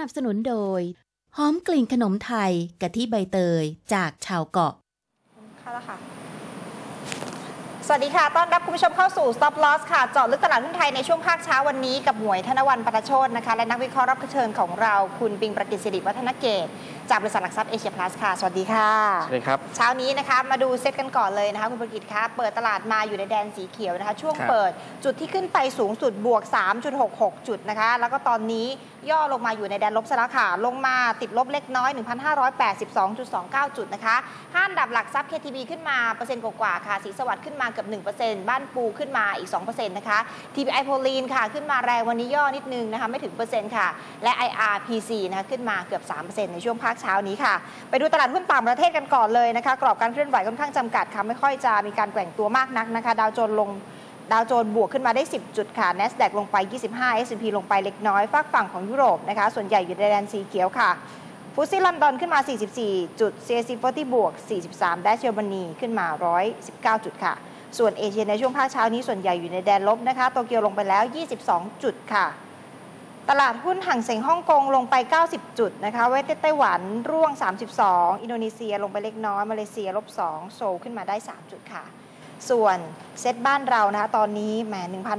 นับสนุนโดย หอมกลิ่นขนมไทยกะทิใบเตยจากชาวเกาะค่ะแล้วค่ะสวัสดีค่ะ ต้อนรับคุณผู้ชมเข้าสู่ Stop Loss ค่ะ เจาะลึกตลาดหุ้นไทยในช่วงภาคเช้าวันนี้กับหมวยธนวันปรโชนนะคะ และนักวิเคราะห์รับเชิญของเรา คุณปิงประกิตศิริวัฒนเกต จากบริษัทหลักทรัพย์เอเชียพลัสค่ะ สวัสดีค่ะสวัสดีครับเช้านี้นะคะมาดูเซตกันก่อนเลยนะคะคุณประกิตคะเปิดตลาดมาอยู่ในแดนสีเขียวนะคะ ช่วงครับเปิดจุดที่ขึ้นไปสูงสุดบวก 3.66 จุดนะคะ แล้วก็ตอนนี้ย่อลงมาอยู่ในแดนลบซะแล้วค่ะลงมาติดลบเล็กน้อย 1,582.29 จุดนะคะห้าอันดับหลักทรัพย์ KTB ขึ้นมาเปอร์เซ็นต์กว่าๆค่ะสีสวัสดิ์ขึ้นมาเกือบ1%บ้านปูขึ้นมาอีก2%นะคะ TPI โพลีนค่ะขึ้นมาแรงวันนี้ย่อนิดนึงนะคะไม่ถึงเปอร์เซ็นต์ค่ะและ IRPC นะคะขึ้นมาเกือบ 3%ในช่วงภาคเช้านี้ค่ะ ไปดูตลาดหุ้นต่างประเทศกันก่อนเลยนะคะ กรอบการเคลื่อนไหวค่อนข้างจำกัดค่ะ ไม่ค่อยจะมีการแกว่งตัวมากนักนะคะ ดาวโจนส์ลงดาวโจนส์บวกขึ้นมาได้ 10 จุดค่ะ NASDAQ ลงไป 25 S&P ลงไปเล็กน้อยฝากฝั่งของยุโรปนะคะ ส่วนใหญ่อยู่ในแดนสีเขียวค่ะฟุตซี่ลอนดอนขึ้นมา 44 จุด CAC 40บวก 43ดัชเชลบานีขึ้นมา 119 จุดค่ะ ส่วนเอเชียในช่วงภาคเช้านี้ส่วนใหญ่อยู่ในแดนลบนะคะ โตเกียวลงไปแล้ว 22 จุดค่ะ ตลาดหุ้นห่างเสียงฮ่องกงลงไป 90 จุดนะคะ เวทไต้หวันร่วง 32 อินโดนีเซียลงไปเล็กน้อย มาเลเซียลบ 2 โซลขึ้นมาได้ 3 จุดค่ะ ส่วนเซตบ้านเรานะคะตอนนี้แหม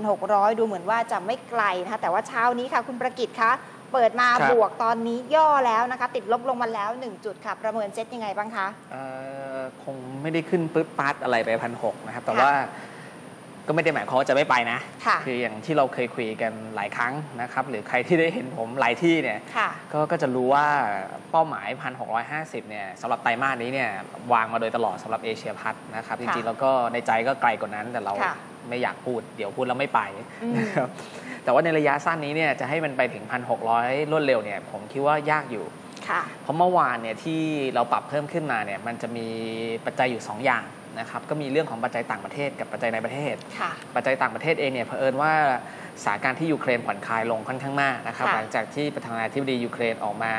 1,600 ดูเหมือนว่าจะไม่ไกลนะคะแต่ว่าเช้านี้ค่ะ คุณประกิตคะ เปิดมาครับบวกตอนนี้ย่อแล้วนะคะ ติดลบลงมาแล้ว 1 จุดค่ะ ประเมินเซตยังไงบ้างคะเอ่อคงไม่ได้ขึ้นปึ๊ดปัดอะไรไปพันหกนะครับ แต่ค่ะว่า ก็ไม่ได้หมายความว่าจะไม่ไปนะค่ะออย่างที่เราเคยคุยกันหลายครั้งนะครับ หรือใครที่ได้เห็นผมหลายที่เนี่ยค่ะก็ก็จะรู้ว่าเป้าหมาย 1,650 เนี่ยสำหรับไตรมาสนี้เนี่ยวางมาโดยตลอดสำหรับเอเชียพัทนะครับ จริงๆแล้วก็ในใจก็ไกลกว่านั้นแต่เราค่ะไม่อยากพูด เดี๋ยวพูดแล้วไม่ไปอืมนะครับแต่ว่าในระยะสั้นนี้เนี่ยจะให้มันไปถึง 1,600 รวดเร็วเนี่ยผมคิดว่ายากอยู่ค่ะเพราะเมื่อวานเนี่ยที่เราปรับเพิ่มขึ้นมาเนี่ยมันจะมีปัจจัยอยู่ 2 อย่าง นะครับก็มีเรื่องของปัจจัยต่างประเทศกับปัจจัยในประเทศค่ะปัจจัยต่างประเทศเองเนี่ยเผอิญว่าสถานการณ์ที่ยูเครนผ่อนคลายลงค่อนข้างมากนะครับค่ะหลังจากที่ประธานาธิบดียูเครนออกมา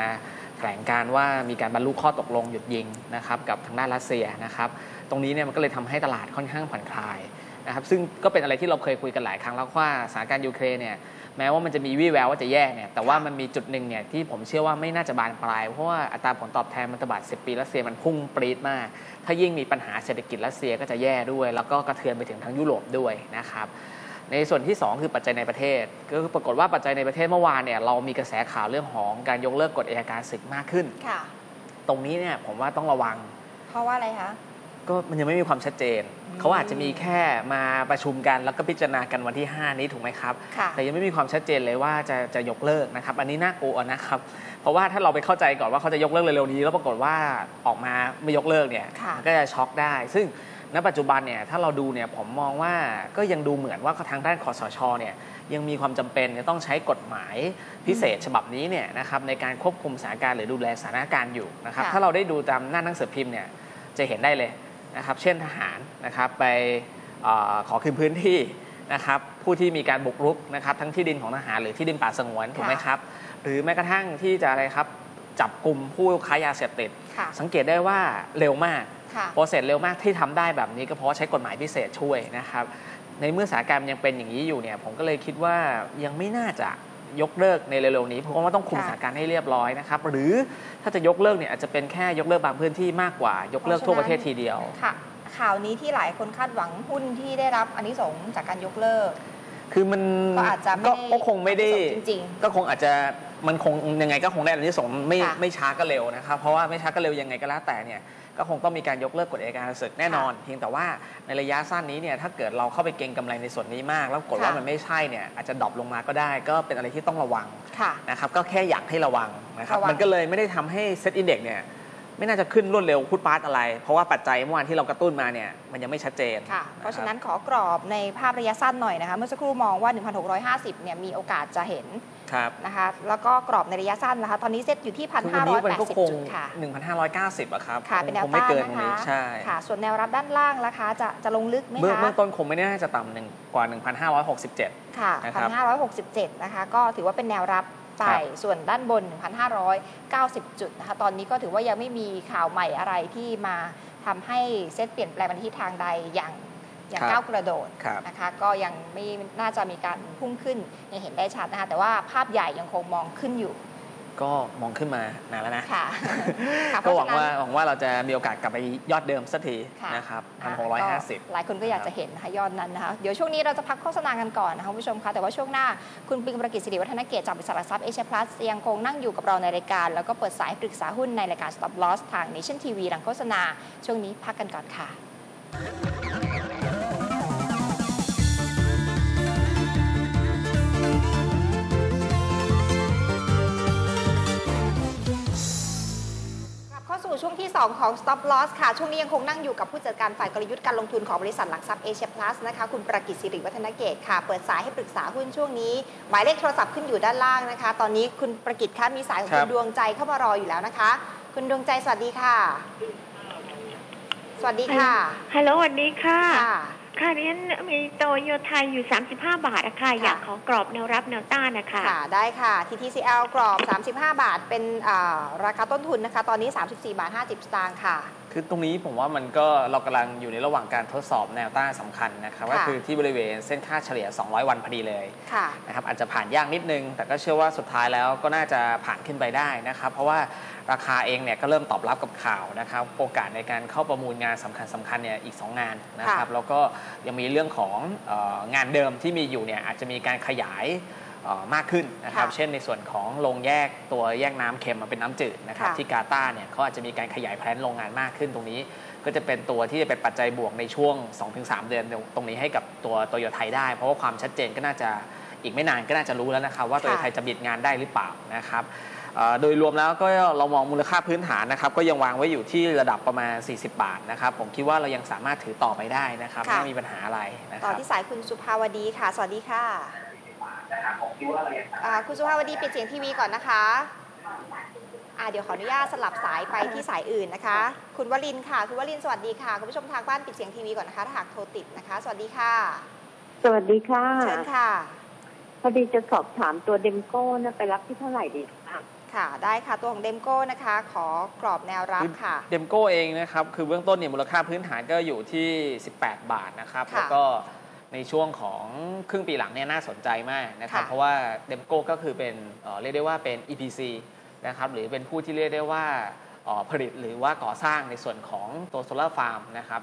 แถลงการว่ามีการบรรลุข้อตกลงหยุดยิงนะครับกับทางด้านรัสเซียนะครับตรงนี้เนี่ยมันก็เลยทำให้ตลาดค่อนข้างผ่อนคลายนะครับซึ่งก็เป็นอะไรที่เราเคยคุยกันหลายครั้งแล้วว่าสถานการณ์ยูเครนเนี่ย แม้ว่ามันจะมีวี่แววว่าจะแย่เนี่ยแต่ว่ามันมีจุดหนึ่งเนี่ยที่ผมเชื่อว่าไม่น่าจะบานปลาย เพราะว่าอัตราผลตอบแทนมันตบาท10 ปีรัสเซียมันพุ่งปรี๊ดมาก ถ้ายิ่งมีปัญหาเศรษฐกิจรัสเซียก็จะแย่ด้วย แล้วก็กระเทือนไปถึงทั้งยุโรปด้วยนะครับในส่วนที่ 2 คือปัจจัยในประเทศ ก็คือปรากฏว่าปัจจัยในประเทศเมื่อวานเนี่ยเรามีกระแสข่าวเรื่องของการยกเลิกกฎอัยการศึกมากขึ้นค่ะตรงนี้เนี่ยผมว่าต้องระวัง เพราะว่าอะไรคะ ก็มันยังไม่มีความชัดเจนอืมเขาอาจจะมีแค่มาประชุมกันแล้วก็พิจารณากันวันที่ 5 นี้ถูกไหมครับค่ะแต่ยังไม่มีความชัดเจนเลยว่าจะจะยกเลิกนะครับ อันนี้น่ากลัวนะครับ เพราะว่าถ้าเราไปเข้าใจก่อนว่าเขาจะยกเลิกเร็วๆนี้ แล้วปรากฏว่าออกมาไม่ยกเลิกเนี่ยค่ะมันก็จะช็อกได้ ซึ่งณปัจจุบันเนี่ยถ้าเราดูเนี่ยผมมองว่าก็ยังดูเหมือนว่าทางด้านคอสชเนี่ยยังมีความจำเป็นจะต้องใช้กฎหมายพิเศษฉบับนี้เนี่ยนะครับในการควบคุมสถานการณ์หรือดูแลสถานการณ์อยู่นะครับค่ะถ้าเราได้ดูตามหน้าหนังสือพิมพ์เนี่ยจะเห็นได้เลย นะครับเช่นทหารนะครับไปเออขอคืนพื้นที่นะครับผู้ที่มีการบุกรุกนะครับทั้งที่ดินของทหารหรือที่ดินป่าสงวนถูกไหมครับ หรือแม้กระทั่งที่จะอะไรครับจับกลุ่มผู้ค้ายาเสพติดค่ะสังเกตได้ว่าเร็วมากค่ะโปรเซสเร็วมากที่ทำได้แบบนี้ก็เพราะว่าใช้กฎหมายพิเศษช่วยนะครับในเมื่อสถานการณ์มันยังเป็นอย่างนี้อยู่เนี่ยผมก็เลยคิดว่ายังไม่น่าจะ ยกเลิกในเร็วๆนี้ เพราะว่าต้องคุมค่ะสถานการณ์ให้เรียบร้อยนะครับ หรือถ้าจะยกเลิกเนี่ยอาจจะเป็นแค่ยกเลิกบางพื้นที่มากกว่ายกเลิกทั่วประเทศทีเดียวค่ะ ข่าวนี้ที่หลายคนคาดหวังหุ้นที่ได้รับอันนี้สงส์จากการยกเลิก คือมันก็อาจจะไม่ก็ได้ก็คงไม่ได้จริงก็คงอาจจะมันคงยังไงก็คงได้อันที่สงส์ไม่ค่ะไม่ช้าก็เร็วนะครับเพราะว่าไม่ช้าก็เร็วยังไงก็แล้วแต่เนี่ย ก็คงต้องมีการยกเลิกกฎอัยการศึกแน่นอน เพียงแต่ว่าในระยะสั้นนี้เนี่ยถ้าเกิดเราเข้าไปเก็งกำไรในส่วนนี้มาก แล้วกดว่าค่ะมันไม่ใช่เนี่ยอาจจะดรอปลงมาก็ได้ ก็เป็นอะไรที่ต้องระวังๆค่ะนะครับก็แค่อยากให้ระวังนะครับระวังมันก็เลยไม่ได้ทำให้เซ็ตอินเด็กเนี่ยไม่น่าจะขึ้นรวดเร็วพูดปาร์ตอะไร เพราะว่าปัจจัยเมื่อวานที่เรากระตุ้นมาเนี่ยมันยังไม่ชัดเจนค่ะเพราะฉะนั้นขอกรอบในภาพระยะสั้นหน่อยนะคะเมื่อสักครู่มองว่า 1,650เนี่ยมีโอกาสจะเห็นครับ นะคะแล้วก็กรอบในระยะสั้นนะคะ ตอนนี้เซ็ตอยู่ที่คือวันนี้มันก็ค1,580งจุดค่ะ1,590อะครับค่ะเป็นแนวคงไม่ต้านเกินนะตรงคะนี้ใช่ค่ะ ส่วนแนวรับด้านล่างราคาจะจะลงลึกไหมเบื้องคะเบื้องต้นคงไม่น่าจะต่ำหนึ่งกว่า 1,567 ค่ะนะครับ1,567 นะคะ ก็ถือว่าเป็นแนวรับไปครับส่วนด้านบน 1,590 จุดนะคะ ตอนนี้ก็ถือว่ายังไม่มีข่าวใหม่อะไรที่มาทำให้เซตเปลี่ยนแปลงไปในทิศทางใดอย่าง อย่างก้าวกระโดดครับนะคะก็ยังไม่น่าจะมีการพุ่งขึ้นยังเห็นได้ชัดนะคะแต่ว่าภาพใหญ่ยังคงมองขึ้นอยู่ ก็มองขึ้นมานานแล้วนะค่ะค่ะก็หวังเพระว่าฉะนั้นหวังว่าเราจะมีโอกาสกลับไปยอดเดิมสักทีค่ะนะครับพันอะหกร้อยห้าสิบก็หลายคนก็อยากจะเห็นนะคะยอดนั้นนะคะเดี๋ยวช่วงนี้เราจะพักโฆษณากันก่อนนะคะคุณผู้ชมคะแต่ว่าช่วงหน้าคุณปิงประกิจสิริวัฒนเกียรติจากบริษัทหลักทรัพย์เอเชียพลัสยังคงนั่งอยู่กับเราในรายการ แล้วก็เปิดสายปรึกษาหุ้นในรายการ Stop Loss ทาง Nation TV หลังโฆษณาช่วงนี้พักกันก่อนค่ะ ช่วงที่ 2 ของ Stop Loss ค่ะ ช่วงนี้ยังคงนั่งอยู่กับผู้จัดการฝ่ายกลยุทธ์การลงทุนของบริษัทหลักทรัพย์เอเชียพลัสนะคะ คุณประกิตสิริวัฒนเกตค่ะ เปิดสายให้ปรึกษาหุ้นช่วงนี้ หมายเลขโทรศัพท์ขึ้นอยู่ด้านล่างนะคะ ตอนนี้คุณประกิตคะมีสายของคุณดวงใจเข้ามารออยู่แล้วนะคะ คุณดวงใจสวัสดีค่ะ สวัสดีค่ะ ฮัลโหลสวัสดีค่ะ ค่ะค่ะเรียนมีโตโยไทยอยู่ 35 บาทอะค่ะอยากขอกรอบแนวรับแนวต้านนะคะค่ะ ได้ค่ะ TTCL กรอบ 35 บาทเป็นอ่าราคาต้นทุนนะคะ ตอนนี้ 34 บาท 50 สตางค์ค่ะ คือตรงนี้ผมว่ามันก็เรากำลังอยู่ในระหว่างการทดสอบแนวต้านสำคัญนะครับค่ะก็คือที่บริเวณเส้นค่าเฉลี่ย 200 วันพอดีเลยค่ะนะครับอาจจะผ่านยากนิดนึง แต่ก็เชื่อว่าสุดท้ายแล้วก็น่าจะผ่านขึ้นไปได้นะครับ เพราะว่าราคาเองเนี่ยก็เริ่มตอบรับกับข่าวนะครับ โอกาสในการเข้าประมูลงานสำคัญสคัญๆเนี่ยอีก 2 งานนะครับค่ะแล้วก็ยังมีเรื่องของเอองานเดิมที่มีอยู่เนี่ยอาจจะมีการขยายเอ่อ มากขึ้นนะครับค่ะเช่นในส่วนของโรงแยกตัวแยกน้ำเค็มมาเป็นน้ำจืดนะครับค่ะที่กาตาร์เนี่ยเขาอาจจะมีการขยายแพลนโรงงานมากขึ้นตรงนี้ ก็จะเป็นตัวที่จะเป็นปัจจัยบวกในช่วง 2-3 เดือนตรงนี้ให้กับตัวโตโยไทยได้ เพราะว่าความชัดเจนก็น่าจะอีกไม่นานก็น่าจะรู้แล้วนะครับ ว่าโตโยไทยจะบิดงานได้หรือเปล่านะครับเอ่อโดยรวมแล้วก็เรามองมูลค่าพื้นฐานนะครับก็ยังวางไว้อยู่ที่ระดับประมาณ 40 บาทนะครับ ผมคิดว่าเรายังสามารถถือต่อไปได้นะครับค่ะไม่มีปัญหาอะไรนะคต่อรับที่สายคุณสุภาวดีค่ะ สวัสดีค่ะ อ่าคุณสุภาวดีปิดเสียงทีวีก่อนนะคะอ่าเดี๋ยวขออนุญาตสลับสายไปที่สายอื่นนะคะ คุณวลินทร์ค่ะ คุณวลินทร์สวัสดีค่ะ คุณผู้ชมทางบ้านปิดเสียงทีวีก่อนนะคะถ้าหากโทรติดนะคะ สวัสดีค่ะ สวัสดีค่ะเชิญค่ะ พอดีจะสอบถามตัวเดมโก้นะไปรับที่เท่าไหร่ดีคะค่ะ ได้ค่ะ ตัวของเดมโก้นะคะ ขอกรอบแนวรับค่ะ เดมโก้เองนะครับ คือเบื้องต้นเนี่ยมูลค่าพื้นฐานก็อยู่ที่ 18 บาทนะครับค่ะแล้วก็ ในช่วงของครึ่งปีหลังเนี่ยน่าสนใจมากนะครับ ค่ะ เพราะว่าเดมโก้ก็คือเป็นเอ่อเรียกได้ว่าเป็น EPC นะครับหรือเป็นผู้ที่เรียกได้ว่าเอ่อผลิตหรือว่าก่อสร้างในส่วนของตัวโซลาร์ฟาร์มนะครับ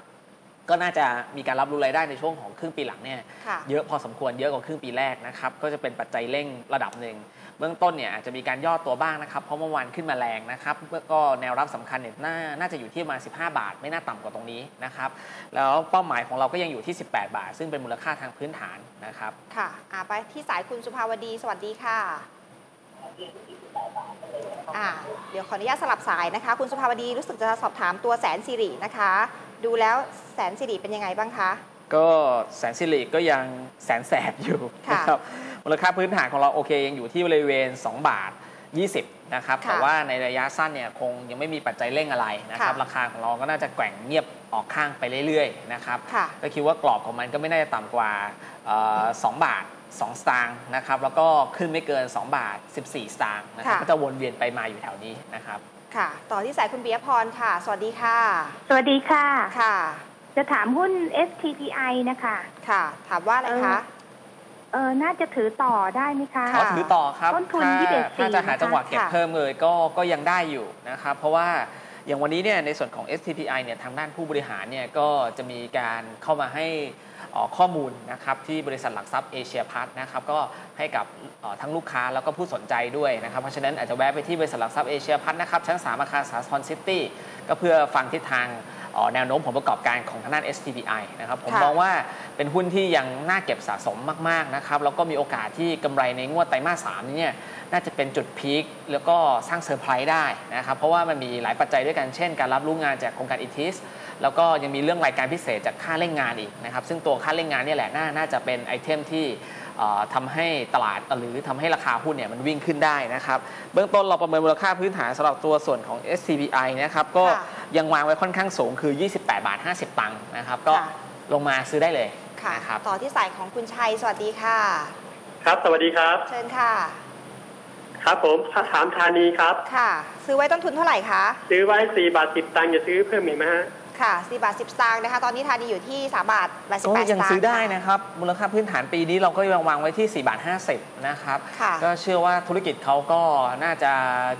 ก็น่าจะมีการรับรู้รายได้ในช่วงของครึ่งปีหลังเนี่ย ค่ะ เยอะพอสมควรเยอะกว่าครึ่งปีแรกนะครับ ก็จะเป็นปัจจัยเร่งระดับหนึ่ง เบื้องต้นเนี่ยอาจจะมีการย่อตัวบ้างนะครับ เพราะเมื่อวานขึ้นมาแรงนะครับแล้วก็แนวรับสำคัญเนี่ยน่าน่าจะอยู่ที่ประมาณ 15 บาท ไม่น่าต่ำกว่าตรงนี้นะครับแล้วเป้าหมายของเราก็ยังอยู่ที่ 18 บาท ซึ่งเป็นมูลค่าทางพื้นฐานนะครับค่ะอ่าไปที่สายคุณสุภาวดี สวัสดีค่ะอ่าเดี๋ยวขออนุญาตสลับสายนะคะ คุณสุภาวดีรู้สึกจะสอบถามตัวแสนสิรินะคะ ดูแล้วแสนสิริเป็นยังไงบ้างคะก็แสนสิริก็ยังแสนแสบอยู่ค่ะนะครับ มูลค่าพื้นฐานของเราโอเคยังอยู่ที่บริเวณ 2 บาท 20 นะครับค่ะแต่ว่าในระยะสั้นเนี่ยคงยังไม่มีปัจจัยเร่งอะไรนะครับค่ะราคาของเราก็น่าจะแกว่งเงียบออกข้างไปเรื่อยๆนะครับค่ะก็คิดว่ากรอบของมันก็ไม่น่าจะต่ำกว่าเอ่อ2บาท2สตางค์นะครับแล้วก็ขึ้นไม่เกิน 2 บาท 14 สตางค์นะครับค่ะก็จะวนเวียนไปมาอยู่แถวนี้นะครับค่ะ ต่อที่สายคุณปิยพรค่ะ สวัสดีค่ะ สวัสดีค่ะค่ะ จะถามหุ้น STPI นะคะ ค่ะ ถามว่าอะไรคะเออน่าจะถือต่อได้ไหมคะค่ะก็ถือต่อครับต้นทุนถ้า21ถ้าจะหานะคะจังหวะเก็บค่ะเพิ่มเลยก็ก็ยังได้อยู่นะครับ เพราะว่าอย่างวันนี้เนี่ยในส่วนของ STPI เนี่ยทางด้านผู้บริหารเนี่ยก็จะมีการเข้ามาให้เอ่อข้อมูลนะครับที่บริษัทหลักทรัพย์เอเชียพัทนะครับก็ให้กับเอ่อทั้งลูกค้าแล้วก็ผู้สนใจด้วยนะครับ เพราะฉะนั้นอาจจะแวะไปที่บริษัทหลักทรัพย์เอเชียพัทนะครับชั้น3อาคารสาทรซิตี้ก็เพื่อฟังทิศทางเอ่อ แนวโน้มผลประกอบการของทางด้าน STPI นะครับผมค่ะมองว่าเป็นหุ้นที่ยังน่าเก็บสะสมมากๆนะครับแล้วก็มีโอกาสที่กำไรในงวดไตรมาสสามนี้เนี่ยน่าจะเป็นจุดพีคแล้วก็สร้างเซอร์ไพรส์ได้นะครับเพราะว่ามันมีหลายปัจจัยด้วยกันเช่น การรับรู้งานจากโครงการอิทิสแล้วก็ยังมีเรื่องรายการพิเศษจากค่าเร่งงานอีกนะครับซึ่งตัวค่าเร่งงานเนี่ยแหละน่าน่าจะเป็นไอเทมที่เอ่อ ทำให้ตลาดหรือทำให้ราคาหุ้นเนี่ยมันวิ่งขึ้นได้นะครับเบื้องต้นเราประเมินมูลค่าพื้นฐานสำหรับตัวส่วนของ SCBI นะครับก็ค่ะยังวางไว้ค่อนข้างสูงคือ 28 บาท 50 ตังค์นะครับก็ค่ะลงมาซื้อได้เลยค่ะนะครับต่อที่สายของคุณชัย สวัสดีค่ะ ครับสวัสดีครับ เชิญค่ะ ครับผมถามธานีครับ ค่ะ ซื้อไว้ต้นทุนเท่าไหร่คะ ซื้อไว้4บาท10 ตังค์จะซื้อเพิ่มอีกไหมฮะ ค่ะ4บาท10สตางค์นะคะ ตอนนี้ทานีอยู่ที่3บาท88สก็ตางค์ ยังซื้อได้ค่ะนะครับ มูลค่าพื้นฐานปีนี้เราก็ยังวางไว้ที่ 4 บาท 50 นะครับ ค่ะ ก็เชื่อว่าธุรกิจเขาก็น่าจะ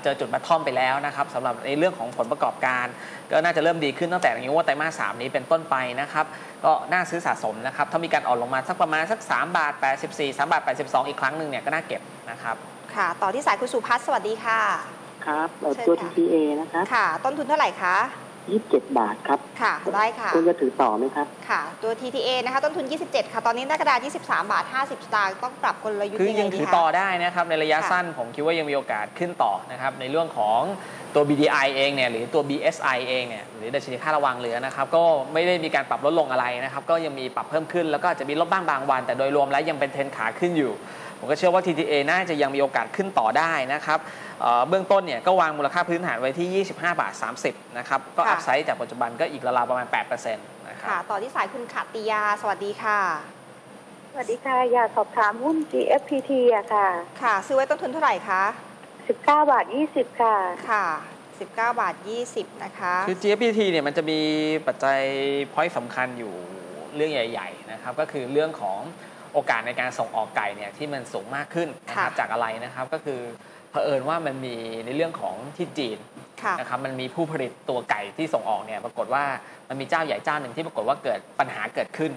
เจอจุดบัตทอมไปแล้วนะครับสำหรับในเรื่องของผลประกอบการ ก็น่าจะเริ่มดีขึ้นตั้งแต่อย่างนี้ว่าไตรมาสสามนี้เป็นต้นไปนะครับ ก็น่าซื้อสะสมนะครับ ถ้ามีการอ่อนลงมาสักประมาณสัก3บาท84 3บาท82 อีกครั้งหนึ่งเนี่ยก็น่าเก็บนะครับ ค่ะ ต่อที่สายคุณสุพัฒน์สวัสดีค่ะ ครับเอ่อเชิญตัว ค่ะ TTA นะครับ ค่ะ ต้นทุนเท่าไหร่คะ 27บาทครับ ค่ะ ได้ค่ะ คุณจะถือต่อไหมครับ ค่ะ ตัว TTA นะคะต้นทุน 27 ค่ะ ตอนนี้หน้ากระดาษ 23 บาท 50 สตางค์ต้องปรับกลยุทธ์คือยังไงยังดีถือคะต่อได้นะครับ ในระยะค่ะสั้นผมคิดว่ายังมีโอกาสขึ้นต่อนะครับ ในเรื่องของตัว BDI เองเนี่ยหรือตัว BSI เองเนี่ยหรือดัชนีค่าระวังเรือนะครับก็ไม่ได้มีการปรับลดลงอะไรนะครับก็ยังมีปรับเพิ่มขึ้นแล้วก็อาจจะมีลดบ้างบางวัน แต่โดยรวมแล้วยังเป็นเทรนขาขึ้นอยู่ ผมก็เชื่อว่า TTA น่าจะยังมีโอกาสขึ้นต่อได้นะครับ เอ่อเบื้องต้นเนี่ยก็วางมูลค่าพื้นฐานไว้ที่ 25 บาท 30 นะครับ ก็ค่ะอัพไซด์จากปัจจุบันก็อีกราวๆประมาณ 8%นะครับค่ะต่อที่สายคุณขัตติยา สวัสดีค่ะ สวัสดีค่ะ อยากสอบถามหุ้น GFPT อะค่ะ ค่ะ ซื้อไว้ต้นทุนเท่าไหร่คะ 19 บาท 20 ค่ะ ค่ะ 19 บาท 20 นะคะ คือ GPT เนี่ยมันจะมีปัจจัยพอยต์สำคัญอยู่เรื่องใหญ่ ๆ นะครับ ก็คือเรื่องของโอกาสในการส่งออกไก่เนี่ยที่มันสูงมากขึ้นนะครับค่ะจากอะไรนะครับก็คือเผ อิญว่ามันมีในเรื่องของที่จีนค่ะนะครับมันมีผู้ผลิตตัวไก่ที่ส่งออกเนี่ยปรากฏว่ามันมีเจ้าใหญ่เจ้าหนึ่งที่ปรากฏว่าเกิดปัญหาเกิดขึ้น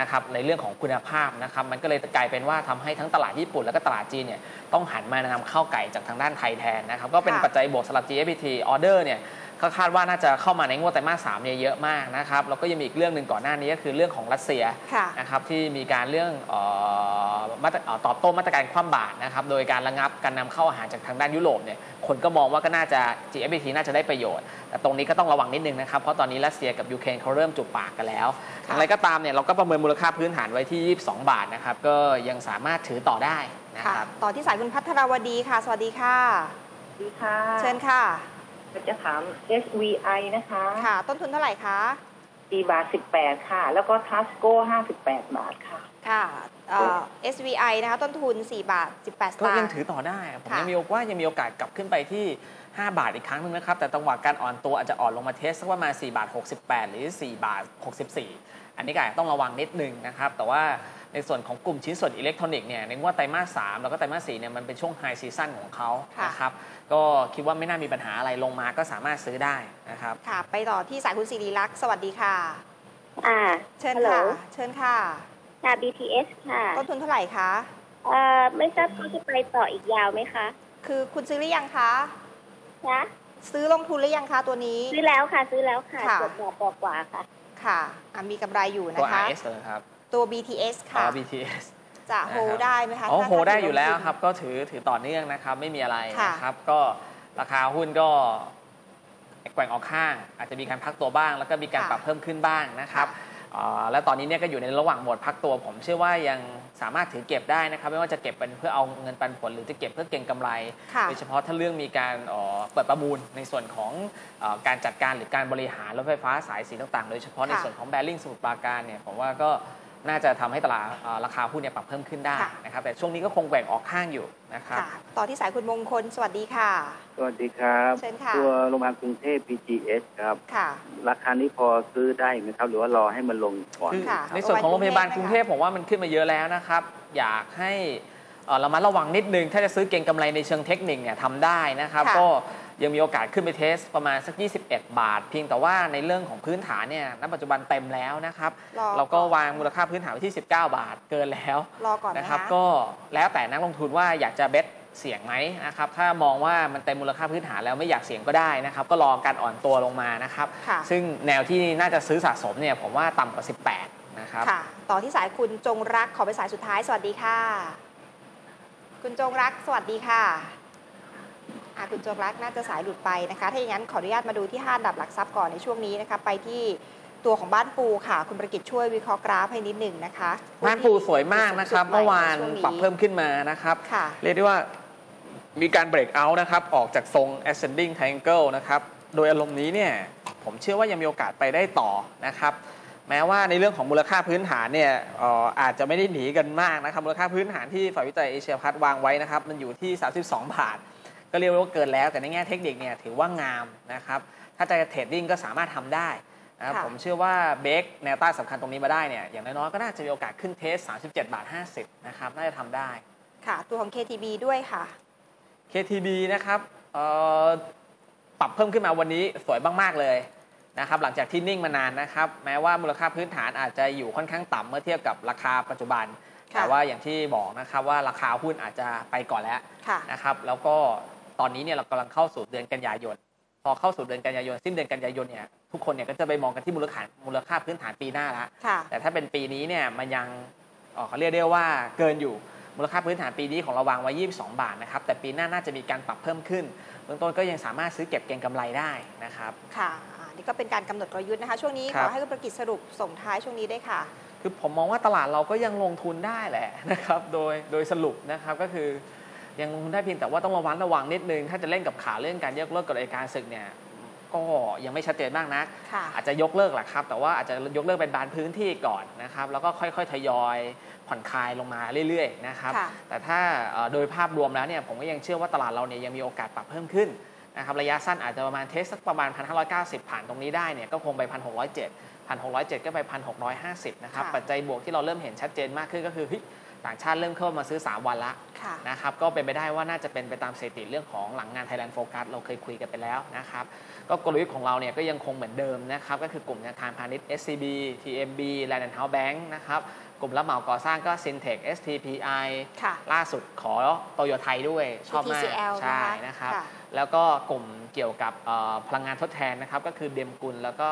นะครับในเรื่องของคุณภาพนะครับมันก็เลยกลายเป็นว่าทำให้ทั้งตลาดญี่ปุ่น แล้วก็ตลาดจีนเนี่ยต้องหันมานำเข้าไก่จากทางด้านไทยแทนนะครับก็เป็นค่ะปัจจัยบวกสำหรับ GFPT ออเดอร์เนี่ยก็คาดว่าน่าจะเข้ามาในงวดไตรมาสสามเนี่ยเยอะมากนะครับแล้วก็ยังมีอีกเรื่องหนึ่งก่อนหน้านี้ก็คือเรื่องของรัสเซียค่ะนะครับที่มีการเรื่องเอ่อมา ตรเอ่อตอบโต้มาตรการคว่ำบาตรนะครับ โดยการระงับการนำเข้าอาหารจากทางด้านยุโรปเนี่ย คนก็มองว่าก็น่าจะ GFPT น่าจะได้ประโยชน์ แต่ตรงนี้ก็ต้องระวังนิดนึงนะครับ เพราะตอนนี้รัสเซียกับยูเครนเขาเริ่มจุบปากกันแล้วค่ะอย่างไรก็ตามเนี่ยเราก็ประเมินมูลค่าพื้นฐานไว้ที่ 22 บาทนะครับ ก็ยังสามารถถือต่อได้นะค่ะครับ ต่อที่สายคุณพัทรวดีค่ะ สวัสดีค่ะ สวัสดีค่ะ เชิญค่ะจะถาม SVI นะคะ ค่ะ ต้นทุนเท่าไหร่คะ4บาท 18 ค่ะ แล้วก็ Tasco 58 บาทค่ะ ค่ะเอ่อ SVI นะคะต้นทุน 4 บาท 18สก็ตางยังค์ ถือต่อได้ผมค่ะยังมีโอกว่ายังมีโอกาสกลับขึ้นไปที่ 5 บาทอีกครั้งหนึงนะครับ แต่จังหวะการอ่อนตัวอาจจะอ่อนลงมาเทสสักประมาณ4บาท 68 หรือ 4 บาท 64 อันนี้ก็อาจจะต้องระวังนิดนึงนะครับ แต่ว่าในส่วนของกลุ่มชิ้นส่วนอิเล็กทรอนิกส์เนี่ยในงวดไตรมาส 3 แล้วก็ไตรมาส 4 เนี่ยมันเป็นช่วงไฮซีซั่นของเขาค่ะ นะครับก็คิดว่าไม่น่ามีปัญหาอะไรลงมาก็สามารถซื้อได้นะครับ ค่ะ ไปต่อที่สายคุณสิริลักษณ์สวัสดีค่ะ อ่าเชิญฮัลโหลค่ะ เชิญค่ะ ค่ะ BTS ค่ะต้นทุนเท่าไหร่คะเอ่อไม่ทราบเขาจะไปต่ออีกยาวไหมคะคือคุณซื้อหรือยังคะนะซื้อลงทุนหรือยังคะตัวนี้ ซื้อแล้วค่ะ ซื้อแล้วค่ะค่ะกดกว่ากว่าๆค่ะ ค่ะอะมีกำไรอยู่ตัวนะคะ RS เลยครับตัว BTS อ๋ค่ะอ BTS จะโฮนะครับได้ไหมคะอ๋อถ้าโฮได้ถ้าอยู่แล้วลงทุนครับ ก็ถือถือต่อเนื่องนะครับ ไม่มีอะไรค่ะนะครับ ก็ราคาหุ้นก็แกว่งออกข้าง อาจจะมีการพักตัวบ้าง แล้วก็มีการค่ะปรับเพิ่มขึ้นบ้างนะครับเอ่อ และตอนนี้เนี่ยก็อยู่ในระหว่างโหมดพักตัว ผมเชื่อว่ายังสามารถถือเก็บได้นะครับ ไม่ว่าจะเก็บเป็นเพื่อเอาเงินปันผล หรือจะเก็บเพื่อเก็งกำไรค่ะโดยเฉพาะถ้าเรื่องมีการเอ่อเปิดประมูลในส่วนของเออการจัดการหรือการบริหารรถไฟฟ้าสายสีต่างๆ โดยเฉพาะในค่ะส่วนของแบริ่งสมุทรปราการเนี่ยผมว่าก็ น่าจะทำให้ตลาดเอ่อราคาหุ้นเนี่ยปรับเพิ่มขึ้นได้ค่ะนะครับแต่ช่วงนี้ก็คงแกว่งออกข้างอยู่นะครับค่ะต่อที่สายคุณมงคลสวัสดีค่ะ สวัสดีครับเชิญค่ะตัวโรงพยาบาลกรุงเทพ PGS ครับค่ะราคานี้พอซื้อได้ไหมครับหรือว่ารอให้มันลงก่อนคือค่ะในส่วนของโรงพยาบาลกกรุรุงงเทเทพพผมว่ามันขึ้นมาเยอะแล้วนะครับ อยากให้เอ่อระมัดระวังนิดนึง ถ้าจะซื้อเก็งกำไรในเชิงเทคนิคเนี่ยทำได้นะครับค่ะก็ ยังมีโอกาสขึ้นไปเทสประมาณสัก 21 บาท เพียงแต่ว่าในเรื่องของพื้นฐานเนี่ยณปัจจุบันเต็มแล้วนะครับรอเราก็อนวางมูลค่าพื้นฐานไว้ที่ 19 บาทเกินแล้วรอก่อนนะนะครับคะก็แล้วแต่นักลงทุนว่าอยากจะเบ็ดเสี่ยงไหมนะครับ ถ้ามองว่ามันเต็มมูลค่าพื้นฐานแล้วไม่อยากเสี่ยงก็ได้นะครับ ก็รอการอ่อนตัวลงมานะครับค่ะซึ่งแนวที่น่าจะซื้อสะสมเนี่ยผมว่าต่ำกว่า 18 นะครับค่ะต่อที่สายคุณจงรักขอเป็นสายสุดท้าย สวัสดีค่ะ คุณจงรักสวัสดีค่ะอะ คุณจงรักน่าจะสายหลุดไปนะคะ ถ้าอย่างนั้นขออนุญาตมาดูที่ห้าอันดับหลักทรัพย์ก่อนในช่วงนี้นะคะ ไปที่ตัวของบ้านปูค่ะ คุณประกิตช่วยวิเคราะห์กราฟให้นิดหนึ่งนะคะ บ้านปูสวยมากนะครับสูงสุดเมื่อวานใช่งปรับเพิ่มขึ้นมานะครับค่ะเรียกได้ว่ามีการเบรกเอาท์นะครับ ออกจากทรง ascending triangle นะครับ โดยอารมณ์นี้เนี่ย ผมเชื่อว่ายังมีโอกาสไปได้ต่อนะครับ แม้ว่าในเรื่องของมูลค่าพื้นฐานเนี่ยเอ่ออาจจะไม่ได้หนีกันมากนะครับ มูลค่าพื้นฐานที่ฝ่ายวิจัยเอเชียพัฒน์วางไว้นะครับ มันอยู่ที่ 32 บาท ก็เรียกว่าเกินแล้วแต่ในแง่เทคนิคเนี่ยถือว่างามนะครับถ้าจะเทรดดิ้งก็สามารถทำได้นะครับค่ะผมเชื่อว่าเบรกแนวต้านสำคัญตรงนี้มาได้เนี่ยอย่างน้อยๆก็น่าจะมีโอกาสขึ้นเทส 37 บาท 50 นะครับ น่าจะทำได้ ค่ะ ตัวของ KTB ด้วยค่ะ KTB นะครับเอ่อปรับเพิ่มขึ้นมาวันนี้สวยมาก ๆ เลยนะครับ หลังจากที่นิ่งมานานนะครับ แม้ว่ามูลค่าพื้นฐานอาจจะอยู่ค่อนข้างต่ำเมื่อเทียบกับราคาปัจจุบันค่ะแต่ว่าอย่างที่บอกนะครับว่าราคาหุ้นอาจจะไปก่อนแล้วค่ะนะครับ แล้วก็ ตอนนี้เนี่ยเรากำลังเข้าสู่เดือนกันยายน พอเข้าสู่เดือนกันยายนสิ้นเดือนกันยายนเนี่ยทุกคนเนี่ยก็จะไปมองกันที่มูลค่ามูลค่าพื้นฐานปีหน้าละค่ะแต่ถ้าเป็นปีนี้เนี่ยมันยังเอ่อเขาเรียกได้ว่าเกินอยู่มูลค่าพื้นฐานปีนี้ของเราวางไว้ 22 บาทนะครับ แต่ปีหน้าน่าจะมีการปรับเพิ่มขึ้น เบื้องต้นก็ยังสามารถซื้อเก็บเก็งกำไรได้นะครับ ค่ะอ่านี่ก็เป็นการกำหนดกลยุทธ์นะคะ ช่วงนี้ครัขบอให้คุณประกิตสรุปส่งท้ายช่วงนี้ได้วยค่ะ คือผมมองว่าตลาดเราก็ยังลงทุนได้แหละนะครับ โดยโดยสรุปนะครับก็คือ ยังลงทุนได้เพียงแต่ว่าต้องระวังระวังนิดนึง ถ้าจะเล่นกับข่าวเรื่องการยกเลิกกฎอัยการศึกเนี่ยก็ยังไม่ชัดเจนมากนักค่ะอาจจะยกเลิกแหละครับ แต่ว่าอาจจะยกเลิกเป็นบานพื้นที่ก่อนนะครับ แล้วก็ค่อยๆ ทยอยผ่อนคลายลงมาเรื่อยๆนะครับค่ะแต่ถ้าเอ่อโดยภาพรวมแล้วเนี่ยผมก็ยังเชื่อว่าตลาดเราเนี่ยยังมีโอกาสปรับเพิ่มขึ้นนะครับระยะสั้นอาจจะประมาณเทสสักประมาณ 1,590 ผ่านตรงนี้ได้เนี่ยก็คงไป 1,607 1,607 ก็ไป 1,650 นะครับค่ะปัจจัยบวกที่เราเริ่มเห็นชัดเจนมากขึ้นก็คือเฮ้ย ต่างชาติเริ่มเข้ามาซื้อ 3 วันละค่ะนะครับก็เป็นไปได้ว่าน่าจะเป็นไปตามสถิติเรื่องของหลังงาน Thailand Focus เราเคยคุยกันไปแล้วนะครับก็กลยุทธ์ของเราเนี่ยก็ยังคงเหมือนเดิมนะครับก็คือกลุ่มธนาคารพาณิชย์ SCB TMB Land and House Bank นะครับกลุ่มรับเหมาก่อสร้างก็ Syntec STPI ค่ะล่าสุดขอโตโยไทยด้วยชอบมาก TCL ใช่นะคะนะครับค่ะแล้วก็กลุ่มเกี่ยวกับเอ่อพลังงานทดแทนนะครับก็คือเดมกุลแล้วก็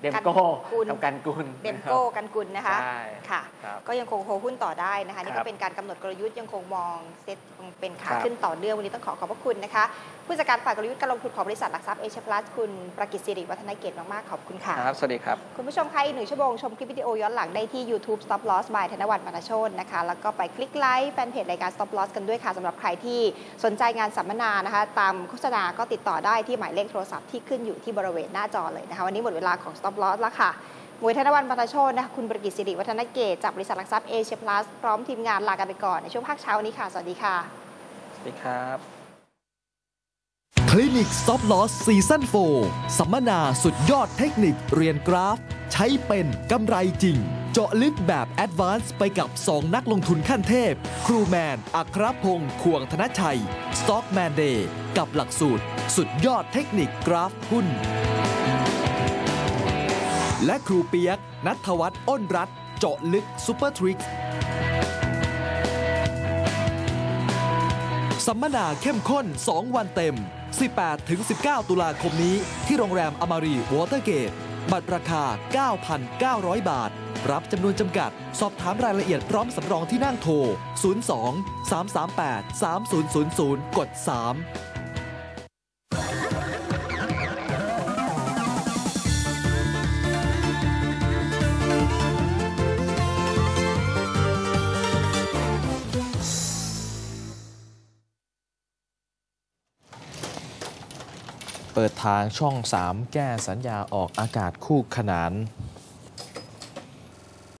เอ่อเดมโก้กันกุลกับกันกุลเดมนะครับโก้กันกุลนะคะใช่ค่ะครับก็ยังคงโฮหุ้นต่อได้นะคะ นี่ครัก็บเป็นการกำหนดกลยุทธ์ยังคงมองเซ็ตเป็นขาครับขึ้นต่อเนื่องวันนี้ต้องขอขอบพระคุณนะคะ ผู้จัดการฝ่ายกลยุทธ์การลงทุนของบริษัทหลักทรัพย์เอเชียพลัสคุณประกิตสิริวัฒนเกตมากๆขอบคุณค่ะครับสวัสดีครับ คุณผู้ชมคะอีกหนึ่งชั่วโมงชมคลิปวิดีโอย้อนหลังได้ที่ YouTube Stop Loss by ธนวัฒน์มรโชนนะคะแล้วก็ไปคลิกไลค์แฟนเพจรายการ Stop Loss กันด้วยค่ะสำหรับใครที่สนใจงานสัมมนานะคะ ตามโฆษณาก็ติดต่อได้ที่หมายเลขโทรศัพท์ที่ขึ้นอยู่ที่บริเวณหน้าจอเลยนะคะวันนี้หมดเวลาของ Stop Loss แล้วค่ะหมวยธนวัฒน์มรโชนนะคะคุณประกิตสิริวัฒนเกตจากบริษัทหลักทรัพย์เอเชียพลัสพร้อมทีมงานลากันไปก่อนในช่วงภาคเช้าวันนี้ค่ะ สวัสดีค่ะ สวัสดีครับคลินิก Stop Loss ซีซั่น4สัมมนาสุดยอดเทคนิคเรียนกราฟ ใช้เป็นกำไรจริง เจาะลึกแบบแอดวานซ์ไปกับ 2 นักลงทุนขั้นเทพ ครูแมน อัครพงศ์ควงธนชัย Stockman Day กับหลักสูตร สุดยอดเทคนิคกราฟหุ้น และครูเปียก นัทวัฒน์อ้นรัตเจาะลึกซูเปอร์ทริกสัมมนาเข้มข้น 2 วันเต็ม 18-19 ตุลาคมนี้ ที่โรงแรมอมารีวอเตอร์เกต บัตรราคา 9,900 บาท รับจำนวนจำกัด สอบถามรายละเอียดพร้อมสำรองที่นั่งโทร 02 338 3000 กด 3 ดทางช่อง 3 แก้สัญญาออกอากาศคู่ขนาน